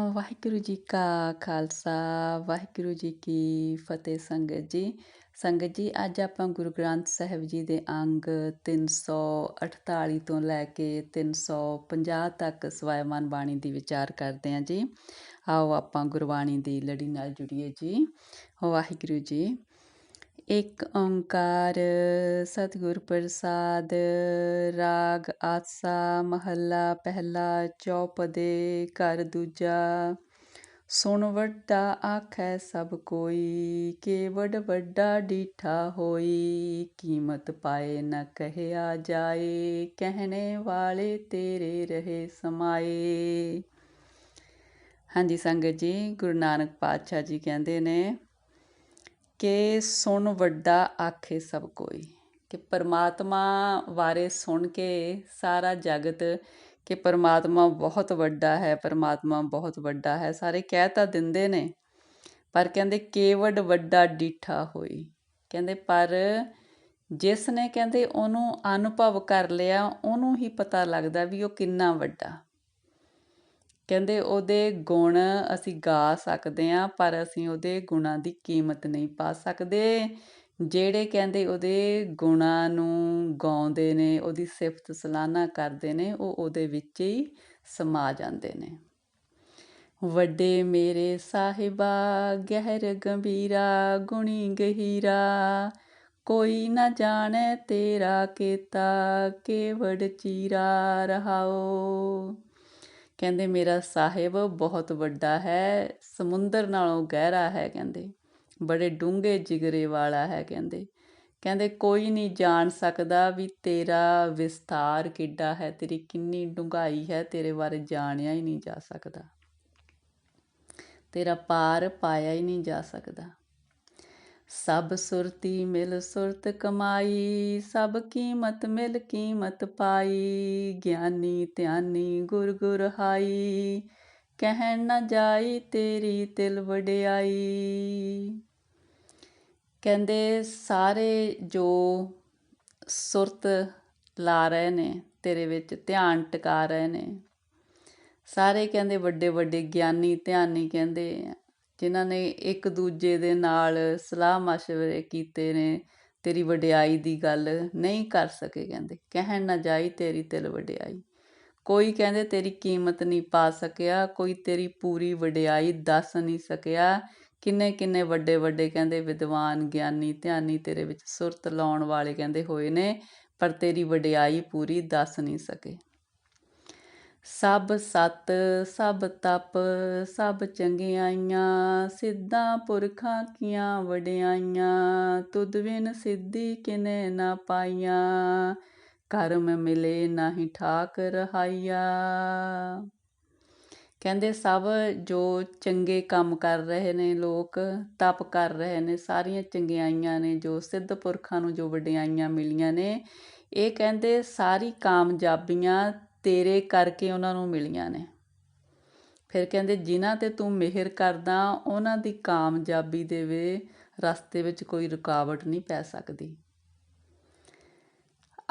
ਵਾਹਿਗੁਰੂ ਜੀ ਕਾ ਖਾਲਸਾ, ਵਾਹਿਗੁਰੂ ਜੀ ਕੀ ਫਤਿਹ ਸੰਗਤ ਜੀ। ਸੰਗਤ ਜੀ, ਅੱਜ ਆਪਾਂ ਗੁਰੂ ਗ੍ਰੰਥ ਸਾਹਿਬ ਜੀ ਦੇ ਅੰਗ 348 ਤੋਂ ਲੈ ਕੇ 350 ਤੱਕ ਸਵਾਇਮਾਨ ਬਾਣੀ ਦੀ ਵਿਚਾਰ ਕਰਦੇ ਹਾਂ ਜੀ। ਆਓ ਆਪਾਂ ਗੁਰਬਾਣੀ ਦੀ ਲੜੀ ਨਾਲ ਜੁੜੀਏ ਜੀ। ਵਾਹਿਗੁਰੂ ਜੀ ਇੱਕ ਓੰਕਾਰ, ਸਤਿਗੁਰ ਪ੍ਰਸਾਦ, ਰਾਗ ਆਸਾ, ਮਹੱਲਾ ਪਹਿਲਾ, ਚੌਪਦੇ, ਘਰ ਦੂਜਾ। ਸੁਣ ਵੱਡਾ ਆਖੈ ਸਭ ਕੋਈ, ਕੇ ਵੱਡ ਵੱਡਾ ਡੀਠਾ ਹੋਈ। ਕੀਮਤ ਪਾਏ ਨ ਕਹਿਆ ਜਾਏ, ਕਹਿਣੇ ਵਾਲੇ ਤੇਰੇ ਰਹੇ ਸਮਾਏ। ਹਾਂਜੀ ਸੰਗਤ ਜੀ, ਗੁਰੂ ਨਾਨਕ ਪਾਤਸ਼ਾਹ ਜੀ ਕਹਿੰਦੇ ਨੇ ਕਿ ਸੁਣ ਵੱਡਾ ਆਖੇ ਸਭ ਕੋਈ, ਕਿ ਪਰਮਾਤਮਾ ਬਾਰੇ ਸੁਣ ਕੇ ਸਾਰਾ ਜਗਤ ਕਿ ਪਰਮਾਤਮਾ ਬਹੁਤ ਵੱਡਾ ਹੈ, ਪਰਮਾਤਮਾ ਬਹੁਤ ਵੱਡਾ ਹੈ। ਸਾਰੇ ਕਹਿ ਤਾਂ ਦਿੰਦੇ ਨੇ, ਪਰ ਕਹਿੰਦੇ ਕੇਵਡ ਵੱਡਾ ਡੀਠਾ ਹੋਈ। ਕਹਿੰਦੇ ਪਰ ਜਿਸ ਨੇ ਕਹਿੰਦੇ ਉਹਨੂੰ ਅਨੁਭਵ ਕਰ ਲਿਆ, ਉਹਨੂੰ ਹੀ ਪਤਾ ਲੱਗਦਾ ਵੀ ਉਹ ਕਿੰਨਾ ਵੱਡਾ। ਕਹਿੰਦੇ ਉਹਦੇ ਗੁਣ ਅਸੀਂ ਗਾ ਸਕਦੇ ਹਾਂ, ਪਰ ਅਸੀਂ ਉਹਦੇ ਗੁਣਾਂ ਦੀ ਕੀਮਤ ਨਹੀਂ ਪਾ ਸਕਦੇ। ਜਿਹੜੇ ਕਹਿੰਦੇ ਉਹਦੇ ਗੁਣਾਂ ਨੂੰ ਗਾਉਂਦੇ ਨੇ, ਉਹਦੀ ਸਿਫਤ ਸਲਾਨਾ ਕਰਦੇ ਨੇ, ਉਹ ਉਹਦੇ ਵਿੱਚ ਹੀ ਸਮਾ ਜਾਂਦੇ ਨੇ। ਵੱਡੇ ਮੇਰੇ ਸਾਹਿਬਾ, ਗਹਿਰ ਗੰਭੀਰਾ, ਗੁਣੀ ਗਹੀਰਾ, ਕੋਈ ਨਾ ਜਾਣੇ ਤੇਰਾ ਕੀਤਾ, ਕੇਵੜ ਚੀਰਾ ਰਹਾਓ। ਕਹਿੰਦੇ, ਮੇਰਾ ਸਾਹਿਬ ਬਹੁਤ ਵੱਡਾ ਹੈ, ਸਮੁੰਦਰ ਨਾਲੋਂ ਗਹਿਰਾ ਹੈ, ਕਹਿੰਦੇ। ਬੜੇ ਡੂੰਘੇ ਜਿਗਰੇ ਵਾਲਾ ਹੈ, ਕਹਿੰਦੇ। ਕਹਿੰਦੇ, ਕੋਈ ਨਹੀਂ ਜਾਣ ਸਕਦਾ ਵੀ ਤੇਰਾ ਵਿਸਤਾਰ ਕਿੱਡਾ ਹੈ, ਤੇਰੀ ਕਿੰਨੀ ਡੂੰਘਾਈ ਹੈ, ਤੇਰੇ ਬਾਰੇ ਜਾਣਿਆ ਹੀ ਨਹੀਂ ਜਾ ਸਕਦਾ। ਤੇਰਾ ਪਾਰ ਪਾਇਆ ਹੀ ਨਹੀਂ ਜਾ ਸਕਦਾ। ਸਭ ਸੁਰਤੀ ਮਿਲ ਸੁਰਤ ਕਮਾਈ, ਸਭ ਕੀਮਤ ਮਿਲ ਕੀਮਤ ਪਾਈ, ਗਿਆਨੀ ਧਿਆਨੀ ਗੁਰ ਗੁਰ ਹਾਈ, ਕਹਿਣ ਨਾ ਜਾਈ ਤੇਰੀ ਤਿਲ ਵਡਿਆਈ। ਕਹਿੰਦੇ ਸਾਰੇ ਜੋ ਸੁਰਤ ਲਾ ਰਹੇ ਨੇ, ਤੇਰੇ ਵਿੱਚ ਧਿਆਨ ਟਿਕਾ ਰਹੇ ਨੇ, ਸਾਰੇ ਕਹਿੰਦੇ ਵੱਡੇ ਵੱਡੇ ਗਿਆਨੀ ਧਿਆਨੀ ਕਹਿੰਦੇ ਜਿਨ੍ਹਾਂ ਨੇ ਇੱਕ ਦੂਜੇ ਦੇ ਨਾਲ ਸਲਾਹ ਮਸ਼ਵਰੇ ਕੀਤੇ ਨੇ, ਤੇਰੀ ਵਡਿਆਈ ਦੀ ਗੱਲ ਨਹੀਂ ਕਰ ਸਕੇ ਕਹਿੰਦੇ। ਕਹਿਣ ਨਾ ਜਾਈ ਤੇਰੀ ਤਿਲ ਵਡਿਆਈ। ਕੋਈ ਕਹਿੰਦੇ ਤੇਰੀ ਕੀਮਤ ਨਹੀਂ ਪਾ ਸਕਿਆ, ਕੋਈ ਤੇਰੀ ਪੂਰੀ ਵਡਿਆਈ ਦੱਸ ਨਹੀਂ ਸਕਿਆ। ਕਿੰਨੇ ਕਿੰਨੇ ਵੱਡੇ ਵੱਡੇ ਕਹਿੰਦੇ ਵਿਦਵਾਨ, ਗਿਆਨੀ, ਧਿਆਨੀ ਤੇਰੇ ਵਿੱਚ ਸੁਰਤ ਲਾਉਣ ਵਾਲੇ ਕਹਿੰਦੇ ਹੋਏ ਨੇ, ਪਰ ਤੇਰੀ ਵਡਿਆਈ ਪੂਰੀ ਦੱਸ ਨਹੀਂ ਸਕੇ। ਸਭ ਸਤ, ਸਭ ਤਪ, ਸਭ ਚੰਗਿਆਈਆਂ, ਸਿੱਧਾਂ ਪੁਰਖਾਂ ਕੀਆਂ ਵਡਿਆਈਆਂ, ਤੁਧ ਬਿਨ ਸਿੱਧੀ ਕਿਨੇ ਨਾ ਪਾਈਆਂ, ਕਰਮ ਮਿਲੇ ਨਾਹੀ ਠਾਕ ਰਹਾਈਆ। ਕਹਿੰਦੇ ਸਭ ਜੋ ਚੰਗੇ ਕੰਮ ਕਰ ਰਹੇ ਨੇ ਲੋਕ, ਤਪ ਕਰ ਰਹੇ ਨੇ, ਸਾਰੀਆਂ ਚੰਗਿਆਈਆਂ ਨੇ, ਜੋ ਸਿੱਧ ਪੁਰਖਾਂ ਨੂੰ ਜੋ ਵਡਿਆਈਆਂ ਮਿਲੀਆਂ ਨੇ, ਇਹ ਕਹਿੰਦੇ ਸਾਰੀ ਕਾਮਯਾਬੀਆਂ ਤੇਰੇ ਕਰਕੇ ਉਹਨਾਂ ਨੂੰ ਮਿਲੀਆਂ ਨੇ। ਫਿਰ ਕਹਿੰਦੇ, ਜਿਨ੍ਹਾਂ ਤੇ ਤੂੰ ਮਿਹਰ ਕਰਦਾ, ਉਹਨਾਂ ਦੀ ਕਾਮਯਾਬੀ ਦੇ ਵੇ ਰਸਤੇ ਵਿੱਚ ਕੋਈ ਰੁਕਾਵਟ ਨਹੀਂ ਪੈ ਸਕਦੀ।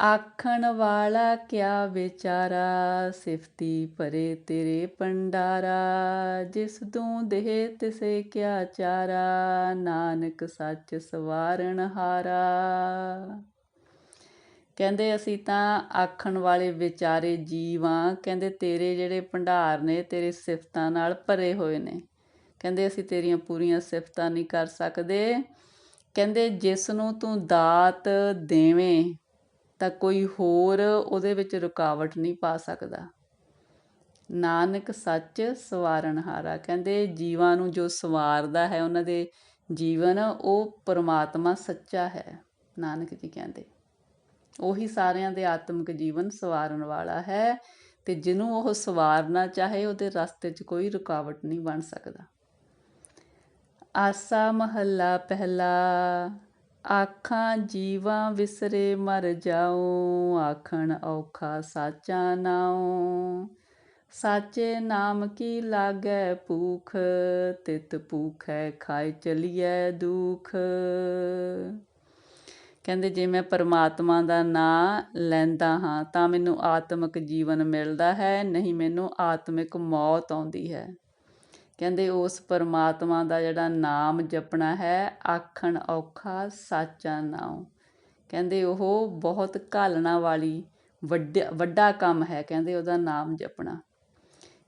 ਆਖਣ ਵਾਲਾ ਕਿਆ ਵਿਚਾਰਾ, ਸਿਫਤੀ ਪਰੇ ਤੇਰੇ ਪੰਡਾਰਾ ਜਿਸ ਤੂੰ ਦੇਹ ਤਿਸੇ ਕਿਆ ਚਾਰਾ, ਨਾਨਕ ਸੱਚ ਸਵਾਰਣ ਹਾਰਾ। ਕਹਿੰਦੇ ਅਸੀਂ ਤਾਂ ਆਖਣ ਵਾਲੇ ਵਿਚਾਰੇ ਜੀਵਾਂ ਕਹਿੰਦੇ ਤੇਰੇ ਜਿਹੜੇ ਭੰਡਾਰ ਨੇ, ਤੇਰੇ ਸਿਫਤਾਂ ਨਾਲ ਭਰੇ ਹੋਏ ਨੇ। ਕਹਿੰਦੇ ਅਸੀਂ ਤੇਰੀਆਂ ਪੂਰੀਆਂ ਸਿਫਤਾਂ ਨਹੀਂ ਕਰ ਸਕਦੇ। ਕਹਿੰਦੇ ਜਿਸ ਨੂੰ ਤੂੰ ਦਾਤ ਦੇਵੇਂ ਤਾਂ ਕੋਈ ਹੋਰ ਉਹਦੇ ਵਿੱਚ ਰੁਕਾਵਟ ਨਹੀਂ ਪਾ ਸਕਦਾ। ਨਾਨਕ ਸੱਚ ਸਵਾਰਨਹਾਰਾ। ਕਹਿੰਦੇ ਜੀਵਾਂ ਨੂੰ ਜੋ ਸਵਾਰਦਾ ਹੈ ਉਹਨਾਂ ਦੇ ਜੀਵਨ, ਉਹ ਪਰਮਾਤਮਾ ਸੱਚਾ ਹੈ। ਨਾਨਕ ਜੀ ਕਹਿੰਦੇ। ਉਹੀ ਸਾਰਿਆਂ ਦੇ ਆਤਮਿਕ ਜੀਵਨ ਸਵਾਰਨ ਵਾਲਾ ਹੈ ਤੇ ਜਿਹਨੂੰ ਉਹ ਸਵਾਰਨਾ ਚਾਹੇ ਉਹਦੇ ਰਸਤੇ 'ਚ ਕੋਈ ਰੁਕਾਵਟ ਨਹੀਂ ਬਣ ਸਕਦਾ। ਆਸਾ ਮਹੱਲਾ ਪਹਿਲਾ, ਆਖਾਂ ਜੀਵਾਂ ਵਿਸਰੇ ਮਰ ਜਾਉ, ਆਖਣ ਔਖਾ ਸਾਚਾ ਨਾਉ। ਸਾਚੇ ਨਾਮ ਕੀ ਲਾਗੈ ਭੂਖ, ਤਿਤ ਭੂਖੈ ਖਾਇ ਚਲੀਐ ਦੁਖ। ਕਹਿੰਦੇ ਜੇ ਮੈਂ ਪਰਮਾਤਮਾ ਦਾ ਨਾਂ ਲੈਂਦਾ ਹਾਂ, ਤਾਂ ਮੈਨੂੰ ਆਤਮਿਕ ਜੀਵਨ ਮਿਲਦਾ ਹੈ, ਨਹੀਂ ਮੈਨੂੰ ਆਤਮਿਕ ਮੌਤ ਆਉਂਦੀ ਹੈ। ਕਹਿੰਦੇ ਉਸ ਪਰਮਾਤਮਾ ਦਾ ਜਿਹੜਾ ਨਾਮ ਜਪਣਾ ਹੈ, ਆਖਣ ਔਖਾ ਸਾਚਾ ਨਾਮ ਕਹਿੰਦੇ ਉਹ ਬਹੁਤ ਘਾਲਣਾ ਵਾਲੀ ਵੱਡਾ ਵੱਡਾ ਕੰਮ ਹੈ, ਕਹਿੰਦੇ ਉਹਦਾ ਨਾਮ ਜਪਣਾ।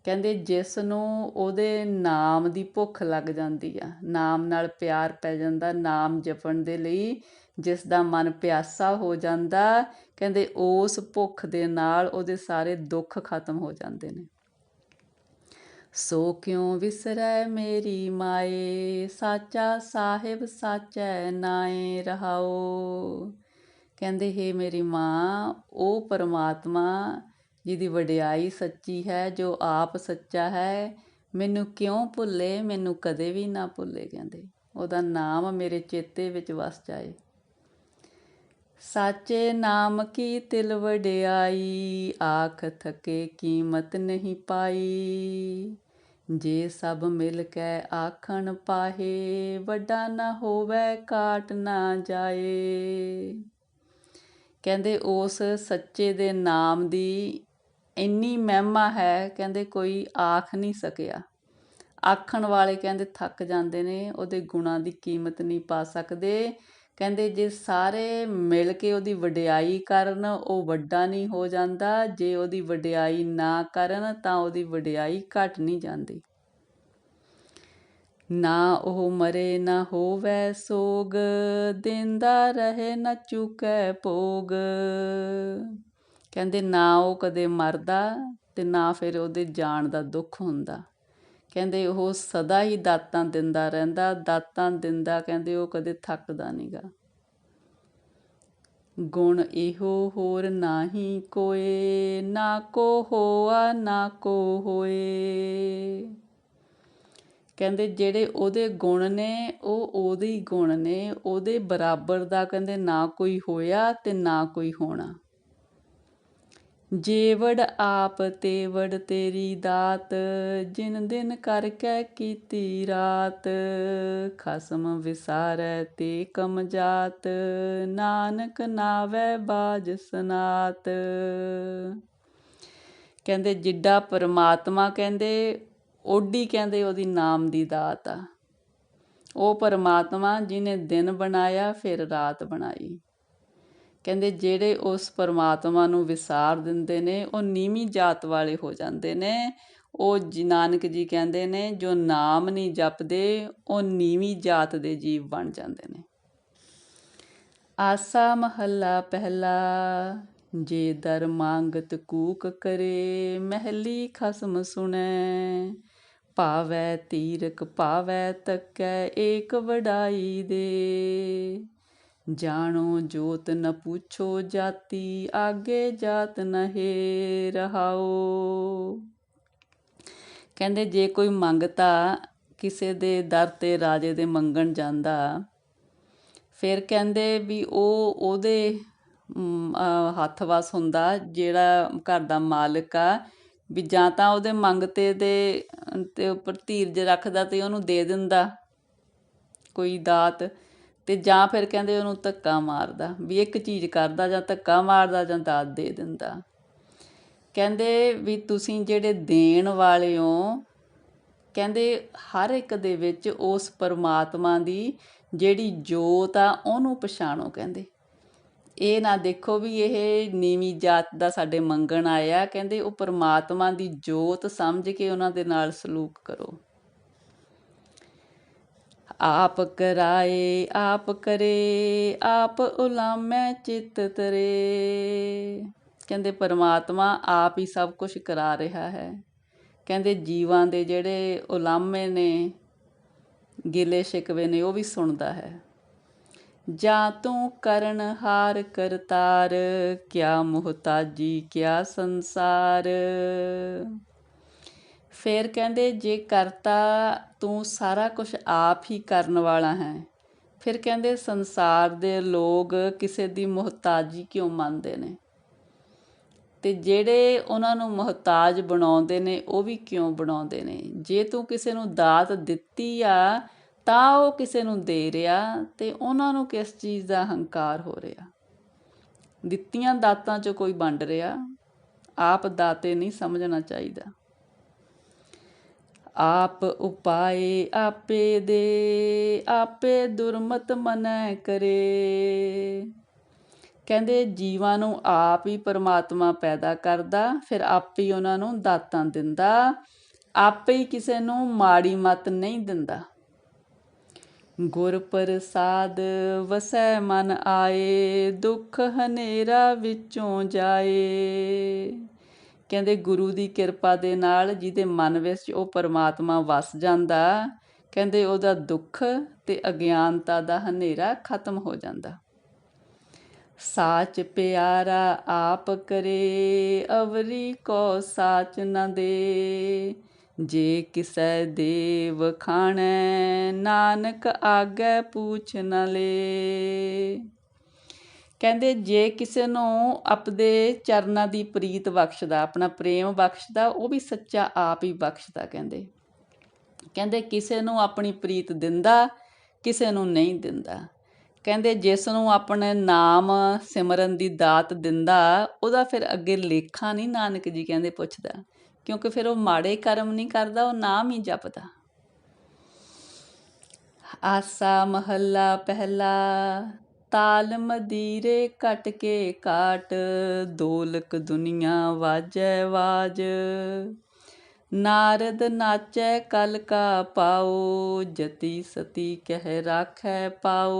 ਕਹਿੰਦੇ ਜਿਸ ਨੂੰ ਉਹਦੇ ਨਾਮ ਦੀ ਭੁੱਖ ਲੱਗ ਜਾਂਦੀ ਆ, ਨਾਮ ਨਾਲ ਪਿਆਰ ਪੈ ਜਾਂਦਾ, ਨਾਮ ਜਪਣ ਦੇ ਲਈ ਜਿਸ ਦਾ ਮਨ ਪਿਆਸਾ ਹੋ ਜਾਂਦਾ, ਕਹਿੰਦੇ ਉਸ ਭੁੱਖ ਦੇ ਨਾਲ ਉਹਦੇ ਸਾਰੇ ਦੁੱਖ ਖਤਮ ਹੋ ਜਾਂਦੇ ਨੇ। ਸੋ ਕਿਉਂ ਵਿਸਰੈ ਮੇਰੀ ਮਾਏ? ਸਾਚਾ ਸਾਹਿਬ ਸਾਚੈ ਨਾਏ ਰਹਾਓ ਕਹਿੰਦੇ, ਹੈ ਮੇਰੀ ਮਾਂ, ਉਹ ਪਰਮਾਤਮਾ ਜਿਹਦੀ ਵਡਿਆਈ ਸੱਚੀ ਹੈ, ਜੋ ਆਪ ਸੱਚਾ ਹੈ, ਮੈਨੂੰ ਕਿਉਂ ਭੁੱਲੇ? ਮੈਨੂੰ ਕਦੇ ਵੀ ਨਾ ਭੁੱਲੇ, ਕਹਿੰਦੇ। ਉਹਦਾ ਨਾਮ ਮੇਰੇ ਚੇਤੇ ਵਿੱਚ ਵਸ ਜਾਏ। ਸਾਚੇ ਨਾਮ ਕੀ ਤਿਲ ਵਡਿਆਈ? ਆਖ ਥਕੇ ਕੀਮਤ ਨਹੀਂ ਪਾਈ। ਜੇ ਸਭ ਮਿਲ ਕੇ ਆਖਣ ਪਾਹੇ, ਵੱਡਾ ਨਾ ਹੋਵੇ, ਕਾਟ ਨਾ ਜਾਏ। ਕਹਿੰਦੇ ਉਸ ਸੱਚੇ ਦੇ ਨਾਮ ਦੀ ਇੰਨੀ ਮਹਿਮਾ ਹੈ, ਕਹਿੰਦੇ ਕੋਈ ਆਖ ਨਹੀਂ ਸਕਿਆ। ਆਖਣ ਵਾਲੇ ਕਹਿੰਦੇ ਥੱਕ ਜਾਂਦੇ ਨੇ, ਉਹਦੇ ਗੁਣਾਂ ਦੀ ਕੀਮਤ ਨਹੀਂ ਪਾ ਸਕਦੇ। ਕਹਿੰਦੇ ਜੇ ਸਾਰੇ ਮਿਲ ਕੇ ਉਹਦੀ ਵਡਿਆਈ ਕਰਨ, ਉਹ ਵੱਡਾ ਨਹੀਂ ਹੋ ਜਾਂਦਾ। ਜੇ ਉਹਦੀ ਵਡਿਆਈ ਨਾ ਕਰਨ, ਤਾਂ ਉਹਦੀ ਵਡਿਆਈ ਘਟ ਨਹੀਂ ਜਾਂਦੀ। ਨਾ ਉਹ ਮਰੇ, ਨਾ ਹੋਵੇ ਸੋਗ। ਦਿੰਦਾ ਰਹੇ, ਨਾ ਚੁਕੈ ਭੋਗ। ਕਹਿੰਦੇ ਨਾ ਉਹ ਕਦੇ ਮਰਦਾ ਤੇ ਨਾ ਫਿਰ ਉਹਦੇ ਜਾਣ ਦਾ ਦੁੱਖ ਹੁੰਦਾ। ਕਹਿੰਦੇ ਉਹ ਸਦਾ ਹੀ ਦਾਤਾਂ ਦਿੰਦਾ ਰਹਿੰਦਾ, ਦਾਤਾਂ ਦਿੰਦਾ ਕਹਿੰਦੇ ਉਹ ਕਦੇ ਥੱਕਦਾ ਨਹੀਂਗਾ ਗੁਣ ਇਹੋ ਹੋਰ ਨਾਹੀ ਕੋਏ, ਨਾ ਕੋ ਹੋਆ, ਨਾ ਕੋ ਹੋਏ। ਕਹਿੰਦੇ ਜਿਹੜੇ ਉਹਦੇ ਗੁਣ ਨੇ, ਉਹ ਉਹਦੇ ਹੀ ਗੁਣ ਨੇ, ਉਹਦੇ ਬਰਾਬਰ ਦਾ ਕਹਿੰਦੇ ਨਾ ਕੋਈ ਹੋਇਆ ਤੇ ਨਾ ਕੋਈ ਹੋਣਾ। ਜੇਵੜ ਆਪ ਤੇਵੜ ਤੇਰੀ ਦਾਤ, ਜਿਨ ਦਿਨ ਕਰਕੇ ਕੀਤੀ ਰਾਤ, ਖਸਮ ਵਿਸਾਰੈ ਤੇ ਕਮ ਜਾਤ, ਨਾਨਕ ਨਾਵੇ ਬਾਜ ਸਨਾਤ। ਕਹਿੰਦੇ ਜਿੱਡਾ ਪਰਮਾਤਮਾ ਕਹਿੰਦੇ, ਓਡੀ ਕਹਿੰਦੇ ਉਹਦੀ ਨਾਮ ਦੀ ਦਾਤ ਆ। ਉਹ ਪਰਮਾਤਮਾ ਜਿਨੇ ਦਿਨ ਬਣਾਇਆ, ਫਿਰ ਰਾਤ ਬਣਾਈ। ਕਹਿੰਦੇ ਜਿਹੜੇ ਉਸ ਪਰਮਾਤਮਾ ਨੂੰ ਵਿਸਾਰ ਦਿੰਦੇ ਨੇ, ਉਹ ਨੀਵੀਂ ਜਾਤ ਵਾਲੇ ਹੋ ਜਾਂਦੇ ਨੇ। ਉਹ ਜੀ, ਨਾਨਕ ਜੀ ਕਹਿੰਦੇ ਨੇ, ਜੋ ਨਾਮ ਨਹੀਂ ਜਪਦੇ, ਉਹ ਨੀਵੀਂ ਜਾਤ ਦੇ ਜੀਵ ਬਣ ਜਾਂਦੇ ਨੇ। ਆਸਾ ਮਹੱਲਾ ਪਹਿਲਾ, ਜੇ ਦਰ ਮੰਗਤ ਕੂਕ ਕਰੇ, ਮਹਿਲੀ ਖਸਮ ਸੁਣੈ। ਭਾਵੈ ਤੀਰਕ, ਭਾਵੈ ਤੱਕੈ, ਏਕ ਵਡਾਈ ਦੇ। ਜਾਣੋ ਜੋਤ ਨ ਪੁੱਛੋ ਜਾਤੀ, ਆਗੇ ਜਾਤ ਨਹੇ ਰਹਾਓ। ਕਹਿੰਦੇ ਜੇ ਕੋਈ ਮੰਗਤਾ ਕਿਸੇ ਦੇ ਦਰ ਤੇ ਰਾਜੇ ਦੇ ਮੰਗਣ ਜਾਂਦਾ, ਫਿਰ ਕਹਿੰਦੇ ਵੀ ਉਹ ਉਹਦੇ ਹੱਥ ਵਸ ਹੁੰਦਾ ਜਿਹੜਾ ਘਰ ਦਾ ਮਾਲਕ ਆ, ਵੀ ਜਾਂ ਤਾਂ ਉਹਦੇ ਮੰਗਤੇ ਦੇ ਤੇ ਉੱਪਰ ਧੀਰਜ ਰੱਖਦਾ ਤੇ ਉਹਨੂੰ ਦੇ ਦਿੰਦਾ। ਕੋਈ ਦਾਤ ਅਤੇ ਜਾਂ ਫਿਰ ਕਹਿੰਦੇ ਉਹਨੂੰ ਧੱਕਾ ਮਾਰਦਾ ਵੀ ਇੱਕ ਚੀਜ਼ ਕਰਦਾ ਜਾਂ ਧੱਕਾ ਮਾਰਦਾ ਜਾਂ ਦਾਤ ਦੇ ਦਿੰਦਾ। ਕਹਿੰਦੇ ਵੀ ਤੁਸੀਂ ਜਿਹੜੇ ਦੇਣ ਵਾਲੇ ਹੋ, ਕਹਿੰਦੇ ਹਰ ਇੱਕ ਦੇ ਵਿੱਚ ਉਸ ਪਰਮਾਤਮਾ ਦੀ ਜਿਹੜੀ ਜੋਤ ਆ, ਉਹਨੂੰ ਪਛਾਣੋ ਕਹਿੰਦੇ। ਇਹ ਨਾ ਦੇਖੋ ਵੀ ਇਹ ਨੀਵੀਂ ਜਾਤ ਦਾ ਸਾਡੇ ਮੰਗਣ ਆਇਆ, ਕਹਿੰਦੇ ਉਹ ਪਰਮਾਤਮਾ ਦੀ ਜੋਤ ਸਮਝ ਕੇ ਉਹਨਾਂ ਦੇ ਨਾਲ ਸਲੂਕ ਕਰੋ। ਆਪ ਕਰਾਏ, ਆਪ ਕਰੇ, ਆਪ ਉਲਾਮੈ ਚਿਤ ਤਰੇ। ਕਹਿੰਦੇ ਪਰਮਾਤਮਾ ਆਪ ਹੀ ਸਭ ਕੁਝ ਕਰਾ ਰਿਹਾ ਹੈ। ਕਹਿੰਦੇ ਜੀਵਾਂ ਦੇ ਜਿਹੜੇ ਉਲਾਮੇ ਨੇ, ਗਿਲੇ ਸ਼ਿਕਵੇ ਨੇ, ਉਹ ਵੀ ਸੁਣਦਾ ਹੈ। ਜਾਂ ਤੂੰ ਕਰਨ ਹਾਰ ਕਰਤਾਰ, ਕਿਆ ਮੁਹਤਾਜੀ, ਕਿਆ ਸੰਸਾਰ। ਫਿਰ ਕਹਿੰਦੇ, ਜੇ ਕਰਤਾ ਤੂੰ ਸਾਰਾ ਕੁਛ ਆਪ ਹੀ ਕਰਨ ਵਾਲਾ ਹੈ। ਫਿਰ ਕਹਿੰਦੇ, ਸੰਸਾਰ ਦੇ ਲੋਕ ਕਿਸੇ ਦੀ ਮੁਹਤਾਜੀ ਕਿਉਂ ਮੰਨਦੇ ਨੇ? ਤੇ ਜਿਹੜੇ ਉਹਨਾਂ ਨੂੰ ਮੁਹਤਾਜ ਬਣਾਉਂਦੇ ਨੇ, ਉਹ ਵੀ ਕਿਉਂ ਬਣਾਉਂਦੇ ਨੇ? ਜੇ ਤੂੰ ਕਿਸੇ ਨੂੰ ਦਾਤ ਦਿੱਤੀ ਆ, ਤਾਂ ਉਹ ਕਿਸੇ ਨੂੰ ਦੇ ਰਿਹਾ ਤੇ ਉਹਨਾਂ ਨੂੰ ਕਿਸ ਚੀਜ਼ ਦਾ ਹੰਕਾਰ ਹੋ ਰਿਹਾ? ਦਿੱਤੀਆਂ ਦਾਤਾਂ 'ਚ ਕੋਈ ਵੰਡ ਰਿਹਾ? ਆਪ ਦਾਤੇ ਨਹੀਂ ਸਮਝਣਾ ਚਾਹੀਦਾ। ਆਪ ਉਪਾਏ ਆਪੇ ਦੇ, ਆਪੇ ਦੁਰਮਤ ਮਨੈ ਕਰੇ। ਕਹਿੰਦੇ, ਜੀਵਾਂ ਨੂੰ ਆਪ ਹੀ ਪਰਮਾਤਮਾ ਪੈਦਾ ਕਰਦਾ, ਫਿਰ ਆਪੇ ਹੀ ਉਹਨਾਂ ਨੂੰ ਦਾਤਾਂ ਦਿੰਦਾ। ਆਪੇ ਹੀ ਕਿਸੇ ਨੂੰ ਮਾੜੀ ਮਤ ਨਹੀਂ ਦਿੰਦਾ। ਗੁਰ ਪ੍ਰਸਾਦ ਵਸੈ ਮਨ ਆਏ, ਦੁੱਖ ਹਨੇਰਾ ਵਿੱਚੋਂ ਜਾਏ। ਕਹਿੰਦੇ ਗੁਰੂ ਦੀ ਕਿਰਪਾ ਦੇ ਨਾਲ ਜਿਹਦੇ ਮਨ ਵਿੱਚ ਉਹ ਪਰਮਾਤਮਾ ਵਸ ਜਾਂਦਾ, ਕਹਿੰਦੇ ਉਹਦਾ ਦੁੱਖ ਤੇ ਅਗਿਆਨਤਾ ਦਾ ਹਨੇਰਾ ਖਤਮ ਹੋ ਜਾਂਦਾ। ਸਾਚ ਪਿਆਰਾ ਆਪ ਕਰੇ, ਅਵਰੀ ਕੋ ਸਾਚ ਨ ਦੇ। ਜੇ ਕਿਸੈ ਦੇਵ ਖਾਣੈ, ਨਾਨਕ ਆਗੇ ਪੁੱਛ ਨ ਲੇ। ਕਹਿੰਦੇ ਜੇ ਕਿਸੇ ਨੂੰ ਆਪਦੇ ਚਰਨਾਂ ਦੀ ਪ੍ਰੀਤ ਬਖਸ਼ਦਾ, ਆਪਣਾ ਪ੍ਰੇਮ ਬਖਸ਼ਦਾ, ਉਹ ਵੀ ਸੱਚਾ ਆਪ ਹੀ ਬਖਸ਼ਦਾ ਕਹਿੰਦੇ। ਕਹਿੰਦੇ ਕਿਸੇ ਨੂੰ ਆਪਣੀ ਪ੍ਰੀਤ ਦਿੰਦਾ, ਕਿਸੇ ਨੂੰ ਨਹੀਂ ਦਿੰਦਾ। ਕਹਿੰਦੇ ਜਿਸ ਨੂੰ ਆਪਣੇ ਨਾਮ ਸਿਮਰਨ ਦੀ ਦਾਤ ਦਿੰਦਾ, ਉਹਦਾ ਫਿਰ ਅੱਗੇ ਲੇਖਾ ਨਹੀਂ ਨਾਨਕ ਜੀ ਕਹਿੰਦੇ ਪੁੱਛਦਾ, ਕਿਉਂਕਿ ਫਿਰ ਉਹ ਮਾੜੇ ਕਰਮ ਨਹੀਂ ਕਰਦਾ, ਉਹ ਨਾਮ ਹੀ ਜਪਦਾ। ਆਸਾ ਮਹੱਲਾ ਪਹਿਲਾ ਤਾਲ ਮਦੀਰੇ ਕੱਟ ਕੇ ਕਾਟ, ਦੋਲਕ ਦੁਨੀਆ ਵਾਜੈ ਵਾਜ। ਨਾਰਦ ਨਾਚੈ ਕਲ ਕਾ ਪਾਓ, ਜਤੀ ਸਤੀ ਕਹਿ ਰਾਖੈ ਪਾਓ।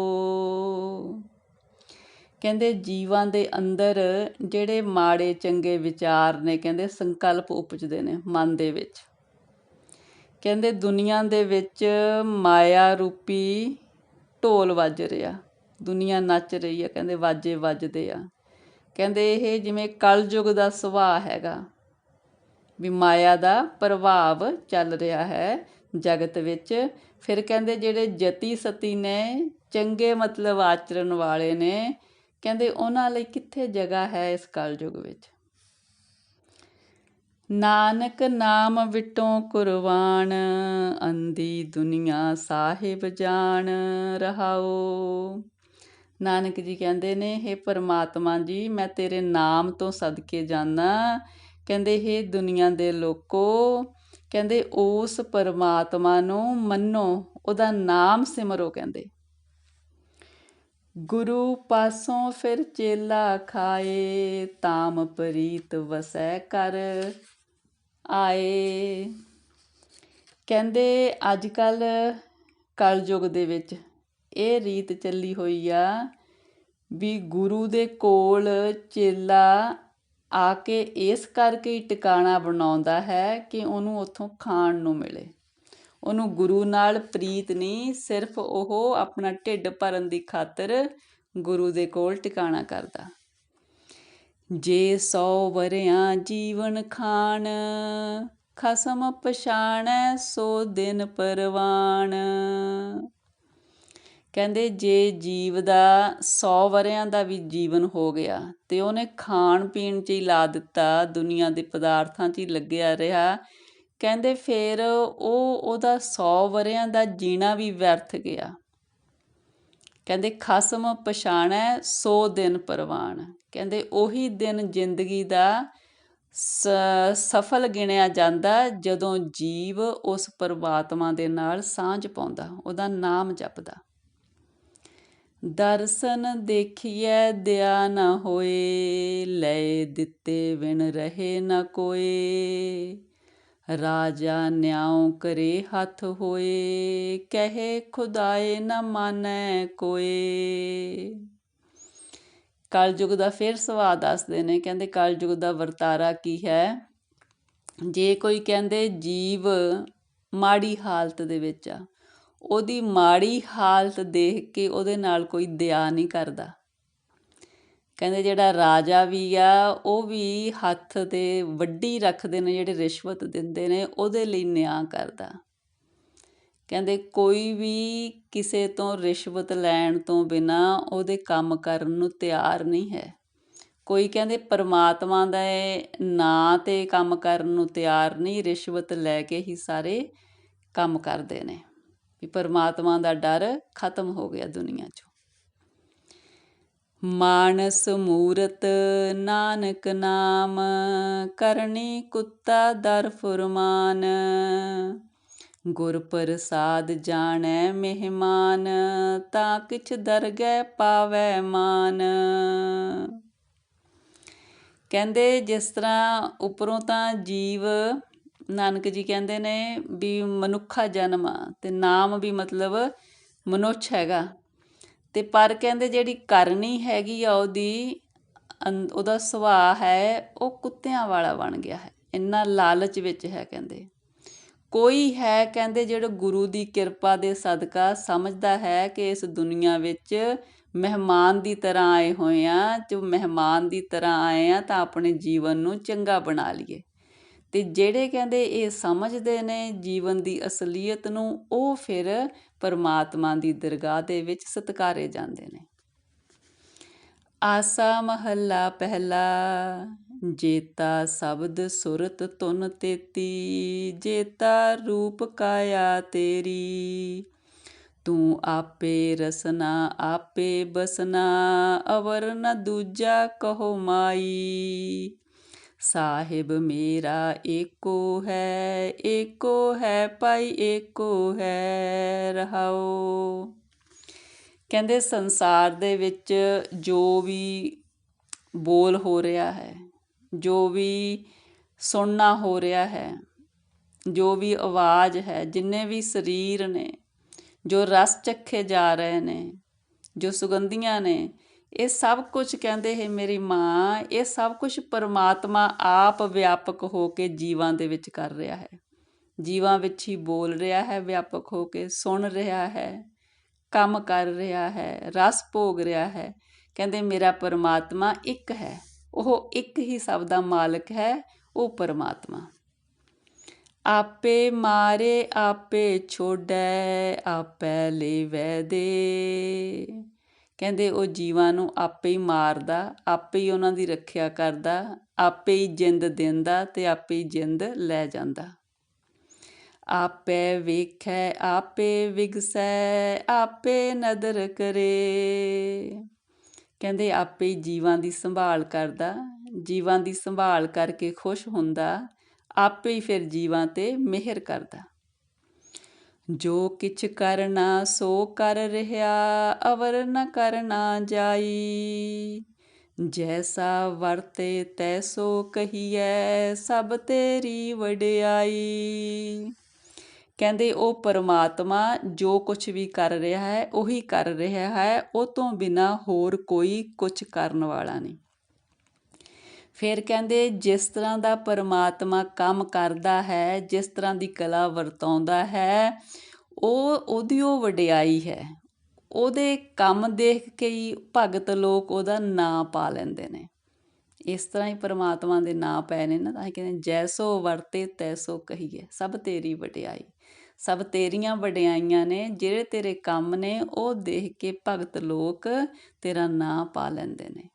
ਕਹਿੰਦੇ ਜੀਵਾਂ ਦੇ ਅੰਦਰ ਜਿਹੜੇ ਮਾੜੇ ਚੰਗੇ ਵਿਚਾਰ ਨੇ, ਕਹਿੰਦੇ ਸੰਕਲਪ ਉਪਜਦੇ ਨੇ ਮਨ ਦੇ ਵਿੱਚ। ਕਹਿੰਦੇ ਦੁਨੀਆ ਦੇ ਵਿੱਚ ਮਾਇਆ ਰੂਪੀ ਢੋਲ ਵੱਜ ਰਿਹਾ। ਦੁਨੀਆ ਨੱਚ ਰਹੀ ਹੈ ਕਹਿੰਦੇ ਵਾਜੇ ਵੱਜਦੇ ਆ। ਕਹਿੰਦੇ ਇਹ ਜਿਵੇਂ ਕਲਯੁਗ ਦਾ ਸੁਭਾਅ ਹੈਗਾ, ਵੀ ਮਾਇਆ ਦਾ ਪ੍ਰਭਾਵ ਚੱਲ ਰਿਹਾ ਹੈ ਜਗਤ ਵਿੱਚ। ਫਿਰ ਕਹਿੰਦੇ ਜਿਹੜੇ ਜਤੀ ਸਤੀ ਨੇ, ਚੰਗੇ ਮਤਲਬ ਆਚਰਨ ਵਾਲੇ ਨੇ, ਕਹਿੰਦੇ ਉਹਨਾਂ ਲਈ ਕਿੱਥੇ ਜਗ੍ਹਾ ਹੈ ਇਸ ਕਲਯੁਗ ਵਿੱਚ? ਨਾਨਕ ਨਾਮ ਵਿਟੋਂ ਕੁਰਬਾਨ ਅੰਦੀ ਦੁਨੀਆ ਸਾਹਿਬ ਜਾਣ ਰਹਾਓ। ਨਾਨਕ ਜੀ ਕਹਿੰਦੇ ਨੇ हे ਪਰਮਾਤਮਾ ਜੀ, ਮੈਂ ਤੇਰੇ ਨਾਮ ਤੋਂ ਸਦਕੇ ਜਾਣਾ ਕਹਿੰਦੇ ਇਹ ਦੁਨੀਆ ਦੇ ਲੋਕੋ, ਕਹਿੰਦੇ, ਉਸ ਪਰਮਾਤਮਾ ਨੂੰ ਮੰਨੋ, ਉਹਦਾ ਨਾਮ ਸਿਮਰੋ ਕਹਿੰਦੇ। ਗੁਰੂ ਪਾਸੋਂ ਫਿਰ ਚੇਲਾ ਖਾਏ ਤਾਮ ਪ੍ਰੀਤ ਵਸੈ ਕਰ ਆਏ। ਕਹਿੰਦੇ, ਅੱਜ ਕੱਲ ਕਲਯੁਗ ਦੇ ਵਿੱਚ ਇਹ ਰੀਤ ਚੱਲੀ ਹੋਈ ਆ ਵੀ ਗੁਰੂ ਦੇ ਕੋਲ ਚੇਲਾ ਆ ਕੇ ਇਸ ਕਰਕੇ ਟਿਕਾਣਾ ਬਣਾਉਂਦਾ ਹੈ ਕਿ ਉਹਨੂੰ ਉੱਥੋਂ ਖਾਣ ਨੂੰ ਮਿਲੇ। ਉਹਨੂੰ ਗੁਰੂ ਨਾਲ ਪ੍ਰੀਤ ਨਹੀਂ, ਸਿਰਫ ਉਹ ਆਪਣਾ ਢਿੱਡ ਭਰਨ ਦੀ ਖਾਤਰ ਗੁਰੂ ਦੇ ਕੋਲ ਟਿਕਾਣਾ ਕਰਦਾ। ਜੇ ਸੌ ਵਰਿਆਂ ਜੀਵਨ ਖਾਣ, ਖਸਮ ਪਛਾਣੈ ਸੋ ਦਿਨ ਪਰਵਾਨ ਕਹਿੰਦੇ ਜੇ ਜੀਵ ਦਾ ਸੌ ਵਰ੍ਹਿਆਂ ਦਾ ਵੀ ਜੀਵਨ ਹੋ ਗਿਆ ਤੇ ਉਹਨੇ ਖਾਣ ਪੀਣ 'ਚ ਹੀ ਲਾ ਦਿੱਤਾ, ਦੁਨੀਆਂ ਦੇ ਪਦਾਰਥਾਂ 'ਚ ਹੀ ਲੱਗਿਆ ਰਿਹਾ, ਕਹਿੰਦੇ ਫਿਰ ਉਹ ਉਹਦਾ ਸੌ ਵਰ੍ਹਿਆਂ ਦਾ ਜੀਣਾ ਵੀ ਵਿਅਰਥ ਗਿਆ। ਕਹਿੰਦੇ ਖਸਮ ਪਛਾਣੈ 100 ਦਿਨ ਪਰਵਾਨ ਕਹਿੰਦੇ ਉਹੀ ਦਿਨ ਜ਼ਿੰਦਗੀ ਦਾ ਸਫਲ ਗਿਣਿਆ ਜਾਂਦਾ ਜਦੋਂ ਜੀਵ ਉਸ ਪਰਮਾਤਮਾ ਦੇ ਨਾਲ ਸਾਂਝ ਪਾਉਂਦਾ, ਉਹਦਾ ਨਾਮ ਜਪਦਾ। ਦਰਸ਼ਨ ਦੇਖੀਐ ਦਿਆ ਨਾ ਹੋਏ, ਲੈ ਦਿੱਤੇ ਵਿਣ ਰਹੇ ਨ ਕੋਏ। ਰਾਜਾ ਨਿਆਉ ਕਰੇ ਹੱਥ ਹੋਏ, ਕਹੇ ਖੁਦਾਏ ਨ ਮਾਨੈ ਕੋਏ। ਕਲਯੁਗ ਦਾ ਫਿਰ ਸਵਾਦ ਦੱਸਦੇ ਨੇ, ਕਹਿੰਦੇ ਕਲਯੁਗ ਦਾ ਵਰਤਾਰਾ ਕੀ ਹੈ? ਜੇ ਕੋਈ ਕਹਿੰਦੇ ਜੀਵ ਮਾੜੀ ਹਾਲਤ ਦੇ ਵਿੱਚ ਆ ਉਹਦੀ ਮਾੜੀ ਹਾਲਤ ਦੇਖ ਕੇ ਉਹਦੇ ਨਾਲ ਕੋਈ ਦਇਆ ਨਹੀਂ ਕਰਦਾ। ਕਹਿੰਦੇ ਜਿਹੜਾ ਰਾਜਾ ਵੀ ਆ, ਉਹ ਵੀ ਹੱਥ ਤੇ ਵੱਡੀ ਰੱਖਦੇ ਨੇ, ਜਿਹੜੇ ਰਿਸ਼ਵਤ ਦਿੰਦੇ ਨੇ, ਉਹਦੇ ਲਈ ਨਿਆਂ ਕਰਦਾ। ਕਹਿੰਦੇ ਕੋਈ ਵੀ ਕਿਸੇ ਤੋਂ ਰਿਸ਼ਵਤ ਲੈਣ ਤੋਂ ਬਿਨਾ ਉਹਦੇ ਕੰਮ ਕਰਨ ਨੂੰ ਤਿਆਰ ਨਹੀਂ ਹੈ। ਕੋਈ ਕਹਿੰਦੇ ਪਰਮਾਤਮਾ ਦਾ ਨਾਂ ਤੇ ਕੰਮ ਕਰਨ ਨੂੰ ਤਿਆਰ ਨਹੀਂ, ਰਿਸ਼ਵਤ ਲੈ ਕੇ ਹੀ ਸਾਰੇ ਕੰਮ ਕਰਦੇ ਨੇ। ਵੀ ਪਰਮਾਤਮਾ ਦਾ ਡਰ ਖਤਮ ਹੋ ਗਿਆ ਦੁਨੀਆ 'ਚੋਂ। ਮਾਨਸ ਮੂਰਤ ਨਾਨਕ ਨਾਮ, ਕਰਨੀ ਕੁੱਤਾ ਦਰ ਫੁਰਮਾਨ। ਗੁਰ ਪ੍ਰਸਾਦ ਜਾਣੈ ਮਹਿਮਾਨ, ਤਾਂ ਕਿਛ ਦਰਗਹਿ ਪਾਵੈ ਮਾਨ। ਕਹਿੰਦੇ ਜਿਸ ਤਰ੍ਹਾਂ ਉਪਰੋਂ ਤਾਂ ਜੀਵ ਨਾਨਕ ਜੀ ਕਹਿੰਦੇ ਨੇ ਵੀ ਮਨੁੱਖਾ ਜਨਮ ਆ, ਤੇ ਨਾਮ ਵੀ ਮਤਲਬ ਮਨੁੱਖ ਹੈਗਾ। ਤੇ ਪਰ ਕਹਿੰਦੇ ਜਿਹੜੀ ਕਰਨੀ ਹੈਗੀ ਆ, ਉਹਦੀ ਉਹਦਾ ਸੁਭਾਅ ਹੈ, ਉਹ ਕੁੱਤਿਆਂ ਵਾਲਾ ਬਣ ਗਿਆ ਹੈ। ਇੰਨਾ ਲਾਲਚ ਵਿੱਚ ਹੈ ਕਹਿੰਦੇ। ਕੋਈ ਹੈ ਕਹਿੰਦੇ ਜਿਹੜਾ ਗੁਰੂ ਦੀ ਕਿਰਪਾ ਦੇ ਸਦਕਾ ਸਮਝਦਾ ਹੈ ਕਿ ਇਸ ਦੁਨੀਆ ਵਿੱਚ ਮਹਿਮਾਨ ਦੀ ਤਰ੍ਹਾਂ ਆਏ ਹੋਏ ਆ, ਜੋ ਮਹਿਮਾਨ ਦੀ ਤਰ੍ਹਾਂ ਆਏ ਆ, ਤਾਂ ਆਪਣੇ ਜੀਵਨ ਨੂੰ ਚੰਗਾ ਬਣਾ ਲਈਏ। ਅਤੇ ਜਿਹੜੇ ਕਹਿੰਦੇ ਇਹ ਸਮਝਦੇ ਨੇ ਜੀਵਨ ਦੀ ਅਸਲੀਅਤ ਨੂੰ, ਉਹ ਫਿਰ ਪਰਮਾਤਮਾ ਦੀ ਦਰਗਾਹ ਦੇ ਵਿੱਚ ਸਤਕਾਰੇ ਜਾਂਦੇ ਨੇ। ਆਸਾ ਮਹੱਲਾ ਪਹਿਲਾ, ਜੇਤਾ ਸ਼ਬਦ ਸੁਰਤ ਤੁਨ ਤੇਤੀ, ਜੇਤਾ ਰੂਪ ਕਾਇਆ ਤੇਰੀ। ਤੂੰ ਆਪੇ ਰਸਨਾ, ਆਪੇ ਬਸਨਾ, ਅਵਰ ਨ ਦੂਜਾ ਕਹੋ ਮਾਈ। ਸਾਹਿਬ ਮੇਰਾ ਏਕੋ ਹੈ ਏਕੋ ਹੈ ਭਾਈ, ਏਕੋ ਹੈ, ਰਹਾਓ। ਕਹਿੰਦੇ ਸੰਸਾਰ ਦੇ ਵਿੱਚ ਜੋ ਵੀ ਬੋਲ ਹੋ ਰਿਹਾ ਹੈ, ਜੋ ਵੀ ਸੁਣਨਾ ਹੋ ਰਿਹਾ ਹੈ, ਜੋ ਵੀ ਆਵਾਜ਼ ਹੈ, ਜਿੰਨੇ ਵੀ ਸਰੀਰ ਨੇ, ਜੋ ਰਸ ਚੱਖੇ ਜਾ ਰਹੇ ਨੇ, ਜੋ ਸੁਗੰਧੀਆਂ ਨੇ ਇਹ ਸਭ ਕੁਝ ਕਹਿੰਦੇ ਹੈ ਮੇਰੀ ਮਾਂ, ਇਹ ਸਭ ਕੁਝ ਪਰਮਾਤਮਾ ਆਪ ਵਿਆਪਕ ਹੋ ਕੇ ਜੀਵਾਂ ਦੇ ਵਿੱਚ ਕਰ ਰਿਹਾ ਹੈ। ਜੀਵਾਂ ਵਿੱਚ ਹੀ ਬੋਲ ਰਿਹਾ ਹੈ, ਵਿਆਪਕ ਹੋ ਕੇ ਸੁਣ ਰਿਹਾ ਹੈ, ਕੰਮ ਕਰ ਰਿਹਾ ਹੈ, ਰਸ ਭੋਗ ਰਿਹਾ ਹੈ। ਕਹਿੰਦੇ ਮੇਰਾ ਪਰਮਾਤਮਾ ਇੱਕ ਹੈ, ਉਹ ਇੱਕ ਹੀ ਸਭ ਦਾ ਮਾਲਕ ਹੈ, ਉਹ ਪਰਮਾਤਮਾ। ਆਪੇ ਮਾਰੇ, ਆਪੇ ਛੋੜੈ, ਆਪੇ ਲੈਵੈ ਦੇ। ਕਹਿੰਦੇ ਉਹ ਜੀਵਾਂ ਨੂੰ ਆਪੇ ਹੀ ਮਾਰਦਾ, ਆਪੇ ਹੀ ਉਹਨਾਂ ਦੀ ਰੱਖਿਆ ਕਰਦਾ, ਆਪੇ ਹੀ ਜਿੰਦ ਦਿੰਦਾ ਤੇ ਆਪੇ ਹੀ ਜਿੰਦ ਲੈ ਜਾਂਦਾ। ਆਪੇ ਵੇਖੈ, ਆਪੇ ਵਿਗਸੈ, ਆਪੇ ਨਦਰ ਕਰੇ। ਕਹਿੰਦੇ ਆਪੇ ਹੀ ਜੀਵਾਂ ਦੀ ਸੰਭਾਲ ਕਰਦਾ, ਜੀਵਾਂ ਦੀ ਸੰਭਾਲ ਕਰਕੇ ਖੁਸ਼ ਹੁੰਦਾ, ਆਪੇ ਹੀ ਫਿਰ ਜੀਵਾਂ ਤੇ ਮਿਹਰ ਕਰਦਾ। ਜੋ ਕਿਛ ਕਰਨਾ ਸੋ ਕਰ ਰਿਹਾ, ਅਵਰ ਨ ਕਰਨਾ ਜਾਈ। ਜੈਸਾ ਵਰਤੇ ਤੈਸੋ ਕਹੀਐ, ਸਭ ਤੇਰੀ ਵਡਿਆਈ। ਕਹਿੰਦੇ ਉਹ ਪਰਮਾਤਮਾ ਜੋ ਕੁਝ ਵੀ ਕਰ ਰਿਹਾ ਹੈ, ਉਹੀ ਕਰ ਰਿਹਾ ਹੈ, ਉਹ ਤੋਂ ਬਿਨਾ ਹੋਰ ਕੋਈ ਕੁਝ ਕਰਨ ਵਾਲਾ ਨਹੀਂ। ਫਿਰ ਕਹਿੰਦੇ, ਜਿਸ ਤਰ੍ਹਾਂ ਦਾ ਪਰਮਾਤਮਾ ਕੰਮ ਕਰਦਾ ਹੈ, ਜਿਸ ਤਰ੍ਹਾਂ ਦੀ ਕਲਾ ਵਰਤਾਉਂਦਾ ਹੈ, ਉਹ ਉਹਦੀ ਉਹ ਵਡਿਆਈ ਹੈ। ਉਹਦੇ ਕੰਮ ਦੇਖ ਕੇ ਹੀ ਭਗਤ ਲੋਕ ਉਹਦਾ ਨਾਂ ਪਾ ਲੈਂਦੇ ਨੇ। ਇਸ ਤਰ੍ਹਾਂ ਹੀ ਪਰਮਾਤਮਾ ਦੇ ਨਾਂ ਪਏ ਨੇ ਨਾ, ਤਾਂ ਕਹਿੰਦੇ ਜੈਸੋ ਵਰਤੇ ਤੈਸੋ ਕਹੀਏ, ਸਭ ਤੇਰੀ ਵਡਿਆਈ। ਸਭ ਤੇਰੀਆਂ ਵਡਿਆਈਆਂ ਨੇ, ਜਿਹੜੇ ਤੇਰੇ ਕੰਮ ਨੇ, ਉਹ ਦੇਖ ਕੇ ਭਗਤ ਲੋਕ ਤੇਰਾ ਨਾਂ ਪਾ ਲੈਂਦੇ ਨੇ।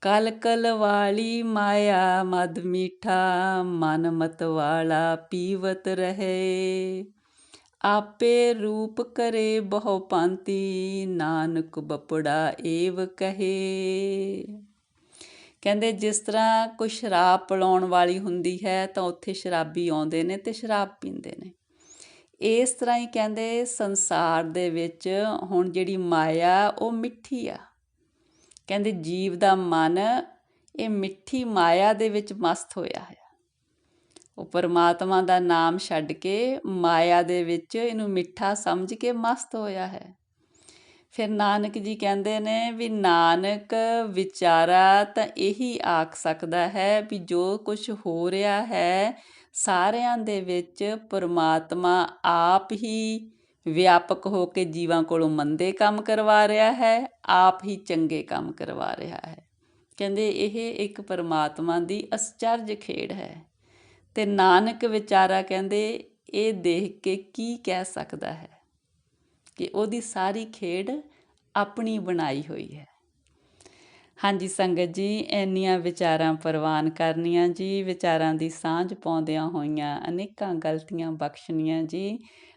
ਕਲ ਕਲ ਵਾਲੀ ਮਾਇਆ, ਮਦ ਮੀਠਾ, ਮਨ ਮਤ ਵਾਲਾ ਪੀਵਤ ਰਹੇ। ਆਪੇ ਰੂਪ ਕਰੇ ਬਹੁ ਪੰਤੀ ਨਾਨਕ ਬਪੜਾ ਏਵ ਕਹੇ। ਕਹਿੰਦੇ ਜਿਸ ਤਰ੍ਹਾਂ ਕੋਈ ਸ਼ਰਾਬ ਪਲਾਉਣ ਵਾਲੀ ਹੁੰਦੀ ਹੈ, ਤਾਂ ਉੱਥੇ ਸ਼ਰਾਬੀ ਆਉਂਦੇ ਨੇ ਤੇ ਸ਼ਰਾਬ ਪੀਂਦੇ ਨੇ। ਇਸ ਤਰ੍ਹਾਂ ਹੀ ਕਹਿੰਦੇ ਸੰਸਾਰ ਦੇ ਵਿੱਚ ਹੁਣ ਜਿਹੜੀ ਮਾਇਆ, ਉਹ ਮਿੱਠੀ ਆ। ਕਹਿੰਦੇ ਜੀਵ ਦਾ ਮਨ ਇਹ ਮਿੱਠੀ ਮਾਇਆ ਦੇ ਵਿੱਚ ਮਸਤ ਹੋਇਆ ਹੈ। ਉਹ ਪਰਮਾਤਮਾ ਦਾ ਨਾਮ ਛੱਡ ਕੇ ਮਾਇਆ ਦੇ ਵਿੱਚ ਇਹਨੂੰ ਮਿੱਠਾ ਸਮਝ ਕੇ ਮਸਤ ਹੋਇਆ ਹੈ। ਫਿਰ ਨਾਨਕ ਜੀ ਕਹਿੰਦੇ ਨੇ ਵੀ ਨਾਨਕ ਵਿਚਾਰਾ ਤਾਂ ਇਹੀ ਆਖ ਸਕਦਾ ਹੈ ਵੀ ਜੋ ਕੁਝ ਹੋ ਰਿਹਾ ਹੈ ਸਾਰਿਆਂ ਦੇ ਵਿੱਚ ਪਰਮਾਤਮਾ ਆਪ ਹੀ ਵਿਆਪਕ ਹੋ ਕੇ ਜੀਵਾਂ ਕੋਲੋਂ ਮੰਦੇ ਕੰਮ ਕਰਵਾ ਰਿਹਾ ਹੈ, ਆਪ ਹੀ ਚੰਗੇ ਕੰਮ ਕਰਵਾ ਰਿਹਾ ਹੈ। ਕਹਿੰਦੇ ਇਹ ਇੱਕ ਪਰਮਾਤਮਾ ਦੀ ਅਸਚਰਜ ਖੇਡ ਹੈ। ਤੇ ਨਾਨਕ ਵਿਚਾਰਾ ਕਹਿੰਦੇ ਇਹ ਦੇਖ ਕੇ ਕੀ ਕਹਿ ਸਕਦਾ ਹੈ ਕਿ ਉਹਦੀ ਸਾਰੀ ਖੇਡ ਆਪਣੀ ਬਣਾਈ ਹੋਈ ਹੈ। ਹਾਂਜੀ ਸੰਗਤ ਜੀ, ਇੰਨੀਆਂ ਵਿਚਾਰਾਂ ਪ੍ਰਵਾਨ ਕਰਨੀਆਂ ਜੀ, ਵਿਚਾਰਾਂ ਦੀ ਸਾਂਝ ਪਾਉਂਦਿਆਂ ਹੋਈਆਂ ਅਨੇਕਾਂ ਗਲਤੀਆਂ ਬਖਸ਼ਣੀਆਂ ਜੀ।